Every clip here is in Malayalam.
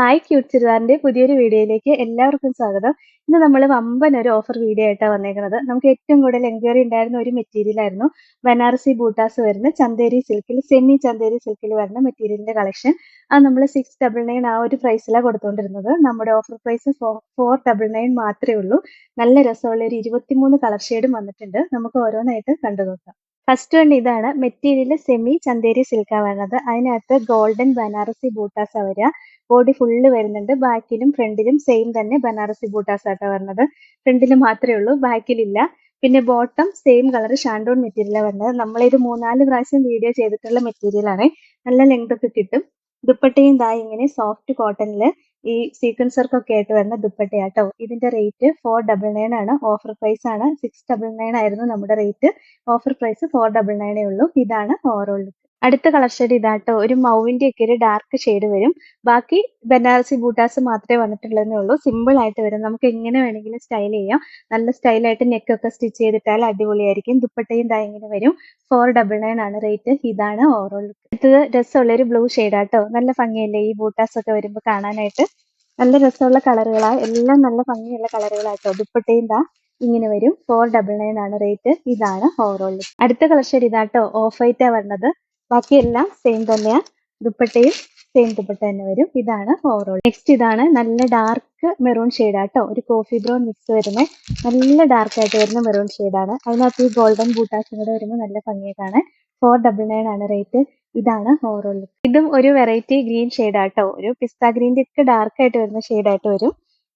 ഹായ് ക്യൂട്ട് ചുരിദാറിന്റെ പുതിയൊരു വീഡിയോയിലേക്ക് എല്ലാവർക്കും സ്വാഗതം. ഇന്ന് നമ്മൾ വമ്പൻ ഒരു ഓഫർ വീഡിയോ ആയിട്ടാണ് വന്നേക്കുന്നത് നമുക്ക് ഏറ്റവും കൂടുതൽ എൻക്വയറി ഉണ്ടായിരുന്ന ഒരു മെറ്റീരിയൽ ആയിരുന്നു. ബനാറസി ബൂട്ടാസ് വരുന്ന ചന്തേരി സിൽക്കിൽ സെമി ചന്തേരി സിൽക്കിൽ വരുന്ന മെറ്റീരിയലിന്റെ കളക്ഷൻ അത് നമ്മൾ സിക്സ് ഡബിൾ നയൻ ആ ഒരു പ്രൈസിലാണ് കൊടുത്തുകൊണ്ടിരുന്നത് നമ്മുടെ offer price four double nine മാത്രമേ ഉള്ളൂ. നല്ല രസമുള്ള ഒരു ഇരുപത്തിമൂന്ന് കളർ ഷെയ്ഡും വന്നിട്ടുണ്ട്. നമുക്ക് ഓരോന്നായിട്ട് കണ്ടു നോക്കാം. ഫസ്റ്റ് വൺ ഇതാണ് മെറ്റീരിയൽ സെമി ചന്തേരി സിൽക്കാണ് വരുന്നത്. അതിനകത്ത് ഗോൾഡൻ ബനാറസി ബൂട്ടാസ് വരിക. ബോഡി ഫുള്ള് വരുന്നുണ്ട്. ബാക്കിലും ഫ്രണ്ടിലും സെയിം തന്നെ ബനാറസി ബൂട്ടാസ് ആട്ടോ വരുന്നത്. ഫ്രണ്ടിൽ മാത്രമേ ഉള്ളൂ ബാക്കിലില്ല പിന്നെ ബോട്ടം സെയിം കളർ ഷാൻഡോൺ മെറ്റീരിയലാണ് വരുന്നത്. നമ്മളിത് മൂന്നാൽ പ്രാവശ്യം വീഡിയോ ചെയ്തിട്ടുള്ള മെറ്റീരിയലാണ് നല്ല ലെങ്ത് ഒക്കെ കിട്ടും. ദുപ്പട്ടയും ദാ ഇങ്ങനെ സോഫ്റ്റ് കോട്ടണിൽ ഈ സീക്വൻസ് വർക്ക് ഒക്കെ ആയിട്ട് വരുന്ന ദുപ്പട്ടയാട്ടോ. ഇതിന്റെ റേറ്റ് ഫോർ ഡബിൾ നയൻ ആണ്. ഓഫർ പ്രൈസ് ആണ്. സിക്സ് ഡബിൾ നയൻ ആയിരുന്നു നമ്മുടെ rate offer price four double നയനേ ഉള്ളൂ. ഇതാണ് ഓവറോൾ അടുത്ത കളർ ഷെയ്ഡ് ഇതാട്ടോ. ഒരു മൗവിന്റെ ഒക്കെ ഒരു ഡാർക്ക് ഷെയ്ഡ് വരും. ബാക്കി ബനാറസി ബൂട്ടാസ് മാത്രമേ വന്നിട്ടുള്ളതെന്നേ ഉള്ളൂ. സിമ്പിൾ ആയിട്ട് വരും. നമുക്ക് എങ്ങനെ വേണമെങ്കിലും സ്റ്റൈൽ ചെയ്യാം. നല്ല സ്റ്റൈലായിട്ട് നെക്ക് ഒക്കെ സ്റ്റിച്ച് ചെയ്തിട്ടാൽ അടിപൊളിയായിരിക്കും. ദുപ്പട്ടയും ദാ ഇങ്ങനെ വരും. ഫോർ ഡബിൾ നയൻ ആണ് റേറ്റ് ഇതാണ് ഓവറോൾ അടുത്തത് രസമുള്ള ഒരു ബ്ലൂ ആട്ടോ. നല്ല ഭംഗിയല്ലേ ഈ ബൂട്ടാസ് ഒക്കെ വരുമ്പോൾ കാണാനായിട്ട്? നല്ല രസമുള്ള കളറുകളാ എല്ലാം നല്ല ഭംഗിയുള്ള കളറുകളാട്ടോ ദുപ്പട്ടയും ദാ ഇങ്ങനെ വരും. ഫോർ ഡബിൾ നയൻ ആണ് റേറ്റ് ഇതാണ് ഓവറോൾ അടുത്ത കളർ ഷെയ്ഡ് ഇതാട്ടോ. ഓഫ് വൈറ്റാ വരുന്നത് ബാക്കിയെല്ലാം സെയിം തന്നെയാണ് ദുപ്പട്ടയും സെയിം ദുപ്പട്ട തന്നെ വരും. ഇതാണ് ഓവറോൾ നെക്സ്റ്റ് ഇതാണ് നല്ല ഡാർക്ക് മെറൂൺ ഷെയ്ഡാട്ടോ ഒരു കോഫി ബ്രൗൺ മിക്സ് വരുന്ന. നല്ല ഡാർക്ക് ആയിട്ട് വരുന്ന മെറൂൺ ഷെയ്ഡാണ് അതിനകത്ത് ഈ ഗോൾഡൻ ബൂട്ടാസും കൂടെ വരുമ്പോൾ നല്ല ഭംഗിയൊക്കെയാണ് ഫോർ ഡബിൾ നയൻ ആണ് റേറ്റ് ഇതാണ് ഓവറോൾ ഇതും ഒരു വെറൈറ്റി ഗ്രീൻ ഷെയ്ഡാട്ടോ ഒരു പിസ്ത ഗ്രീന്റെ ഒക്കെ ഡാർക്ക് ആയിട്ട് വരുന്ന ഷെയ്ഡായിട്ട് വരും.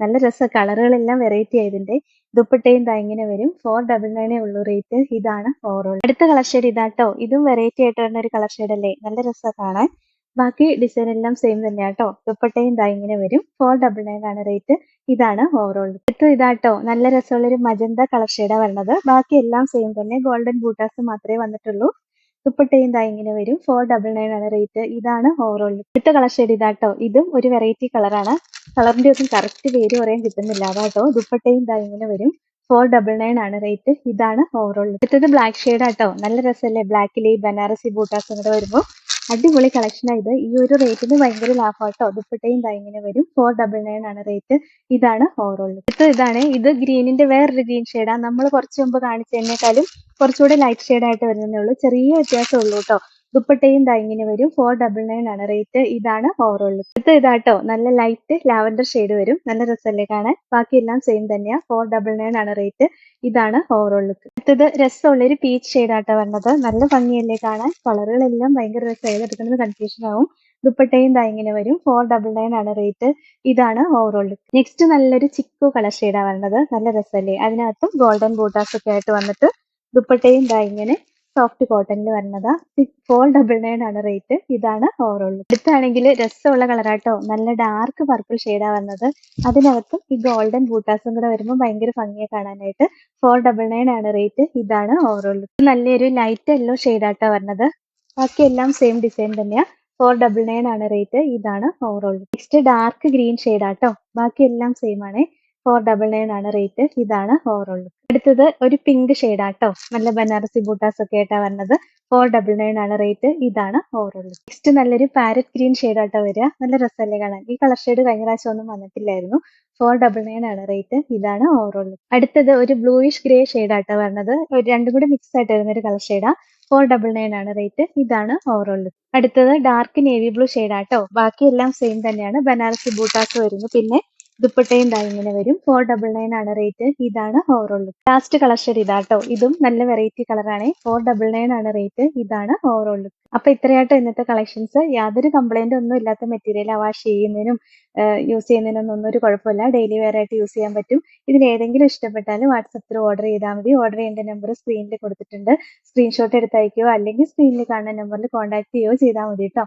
നല്ല രസ. കളറുകളെല്ലാം വെറൈറ്റി ആയതിന്റെ. ദുപ്പട്ടയും ദാ വരും. ഫോർ ഡബിൾ നയനേ ഉള്ളൂ റേറ്റ് ഇതാണ് ഓവറോൾ അടുത്ത കളർ ഷെയ്ഡ് ഇതാട്ടോ. ഇതും വെറൈറ്റി ആയിട്ട് വരുന്ന ഒരു കളർ ഷെയ്ഡ് അല്ലേ? നല്ല രസം കാണാൻ. ബാക്കി ഡിസൈൻ എല്ലാം സെയിം തന്നെയാട്ടോ. ദുപ്പട്ടയും ദാ വരും. ഫോർ ഡബിൾ നയൻ ആണ് റേറ്റ് ഇതാണ് ഓവറോൾ അടുത്ത ഇതാട്ടോ. നല്ല രസമുള്ള ഒരു മജന്ത കളർ ഷെയ്ഡാണ് വരുന്നത്. ബാക്കി എല്ലാം സെയിം തന്നെ. ഗോൾഡൻ ബൂട്ടാസ് മാത്രമേ വന്നിട്ടുള്ളൂ. ദുപ്പട്ടയും ദാ ഇങ്ങനെ വരും. ഫോർ ഡബിൾ നയൻ ആണ് റേറ്റ് ഇതാണ് ഓവറോൾ അടുത്ത കളർ ഷെയ്ഡ് ഇതാട്ടോ. ഇതും ഒരു വെറൈറ്റി കളറാണ് കളറിന്റെ ഒന്നും കറക്റ്റ് പേര് പറയാൻ കിട്ടുന്നില്ല. അതാട്ടോ. ദുപ്പട്ടയും ദാ ഇങ്ങനെ വരും. ഫോർ ഡബിൾ നയൻ ആണ് റേറ്റ് ഇതാണ് ഓവറോൾ അടുത്തത് ബ്ലാക്ക് ഷെയ്ഡ് ആട്ടോ. നല്ല രസമല്ലേ ബ്ലാക്കിലെ ബനാറസി ബൂട്ടാസ് കൂടെ വരുമ്പോൾ അടിപൊളി കളക്ഷൻ ഇത്. ഈ ഒരു റേറ്റിന് ഭയങ്കര ലാഭമാട്ടോ ദുപ്പട്ടയും ഇങ്ങനെ വരും. ഫോർ ഡബിൾ നയൻ ആണ് റേറ്റ് ഇതാണ് ഓവറോൾ ഇത് ഇതാണ്. ഇത് ഗ്രീനിന്റെ വേറൊരു ഗ്രീൻ ഷെയ്ഡാണ് നമ്മൾ കുറച്ച് മുമ്പ് കാണിച്ചതിനേക്കാളും കുറച്ചുകൂടെ ലൈറ്റ് ഷെയ്ഡ് ആയിട്ട് വരുന്നതേ ഉള്ളൂ. ചെറിയ വ്യത്യാസമേ ഉള്ളൂ കേട്ടോ ദുപ്പട്ടയും ദാ വരും. ഫോർ ഡബിൾ നയൻ ആണ് റേറ്റ് ഇതാണ് ഓവറോൾ ലുക്ക് ഇതാട്ടോ. നല്ല ലൈറ്റ് ലാവൻഡർ ഷെയ്ഡ് വരും. നല്ല രസമല്ലേ കാണാൻ? ബാക്കിയെല്ലാം സെയിം തന്നെയാ. ഫോർ ഡബിൾ നയൻ ആണ് റേറ്റ് ഇതാണ് ഓവറോൾ ലുക്ക് അടുത്തത് രസമുള്ള ഒരു പീച്ച് ഷെയ്ഡ് ആട്ടോ വരുന്നത് നല്ല ഭംഗിയല്ലേ കാണാൻ? കളറുകളെല്ലാം ഭയങ്കര രസം ഏതെടുക്കുന്നത് കൺഫ്യൂഷൻ ആവും. ദുപ്പട്ടയും ദാ വരും. ഫോർ ഡബിൾ നയൻ ആണ് റേറ്റ് ഇതാണ് ഓവറോൾ ലുക്ക് നെക്സ്റ്റ് നല്ലൊരു ചിക്കു കളർ ഷെയ്ഡാണ് വന്നത്. നല്ല രസമല്ലേ അതിനകത്തും ഗോൾഡൻ ബൂട്ടാസ് ഒക്കെ ആയിട്ട് വന്നിട്ട് ദുപ്പട്ടയും ദാ സോഫ്റ്റ് കോട്ടണിൽ വരുന്നതാ ഫോർ ഡബിൾ നയൻ ആണ് റേറ്റ് ഇതാണ് ഓവറോൾ അടുത്താണെങ്കിൽ രസമുള്ള കളറാട്ടോ നല്ല ഡാർക്ക് പർപ്പിൾ ഷെയ്ഡാ വന്നത്. അതിനകത്തും ഈ ഗോൾഡൻ ബൂട്ടാസും കൂടെ വരുമ്പോൾ ഭയങ്കര ഭംഗിയെ കാണാനായിട്ട്. ഫോർ ഡബിൾ നയൻ ആണ് റേറ്റ് ഇതാണ് ഓവറോൾ നല്ലൊരു ലൈറ്റ് യെല്ലോ ഷെയ്ഡാട്ടോ വരുന്നത് ബാക്കി എല്ലാം സെയിം ഡിസൈൻ തന്നെയാ. ഫോർ ഡബിൾ നയൻ ആണ് റേറ്റ് ഇതാണ് ഓവറോൾ നെക്സ്റ്റ് ഡാർക്ക് ഗ്രീൻ ഷെയ്ഡാട്ടോ ബാക്കി എല്ലാം സെയിം ആണ്. ഫോർ ഡബിൾ നയൻ ആണ് റേറ്റ് ഇതാണ് ഓവറോൾ അടുത്തത് ഒരു പിങ്ക് ആട്ടോ നല്ല ബനാറസി ബൂട്ടാസ് ഒക്കെ ആയിട്ടാണ് വരുന്നത് ഫോർ ഡബിൾ നയൻ ആണ് റേറ്റ് ഇതാണ് ഓവറോൾ നെക്സ്റ്റ് നല്ലൊരു പാരറ്റ് ഗ്രീൻ ആട്ടോ വരിക. നല്ല രസമല്ലേ കാണാൻ. ഈ കളർ ഷെയ്ഡ് കഴിഞ്ഞ പ്രാവശ്യം ഒന്നും വന്നിട്ടില്ലായിരുന്നു. ഫോർ ഡബിൾ നയൻ ആണ് റേറ്റ് ഇതാണ് ഓവറോൾ അടുത്തത് ഒരു ബ്ലൂയിഷ് ഗ്രേ ആട്ടോ വരുന്നത് രണ്ടും കൂടി മിക്സ് ആയിട്ട് വരുന്ന ഒരു കളർ ഷെയ്ഡാ ഫോർ ഡബിൾ നയൻ ആണ് റേറ്റ് ഇതാണ് ഓവറോൾ അടുത്തത് ഡാർക്ക് നേവി ബ്ലൂ ആട്ടോ ബാക്കി എല്ലാം സെയിം തന്നെയാണ്. ബനാറസി ബൂട്ടാസ് വരുന്നു. പിന്നെ ദുപ്പട്ടയും ദാ ഇങ്ങനെ വരും. ഫോർ ഡബിൾ നയൻ ആണ് റേറ്റ് ഇതാണ് overall look last colour shade ഇതാട്ടോ. ഇതും നല്ല വെറൈറ്റി കളറാണ് ഫോർ ഡബിൾ നയൻ ആണ് റേറ്റ് ഇതാണ് ഓവറോൾ ലുക്ക് അപ്പൊ ഇത്രയായിട്ടോ ഇന്നത്തെ കളക്ഷൻസ് യാതൊരു കംപ്ലൈന്റ് ഒന്നും ഇല്ലാത്ത മെറ്റീരിയൽ വാഷ് ചെയ്യുന്നതിനും യൂസ് ചെയ്യുന്നതിനൊന്നും ഒന്നും ഒരു കുഴപ്പമില്ല. ഡെയിലി വെയർ ആയിട്ട് യൂസ് ചെയ്യാൻ പറ്റും. ഇതിൽ ഏതെങ്കിലും ഇഷ്ടപ്പെട്ടാൽ വാട്സപ്പിൽ ഓർഡർ ചെയ്താൽ മതി. ഓർഡർ ചെയ്യേണ്ട നമ്പർ സ്ക്രീനിൽ കൊടുത്തിട്ടുണ്ട്. സ്ക്രീൻഷോട്ട് എടുത്ത് അല്ലെങ്കിൽ സ്ക്രീനിൽ കാണുന്ന നമ്പറിൽ കോൺടാക്ട് ചെയ്യുകയോ ചെയ്താൽ മതി കേട്ടോ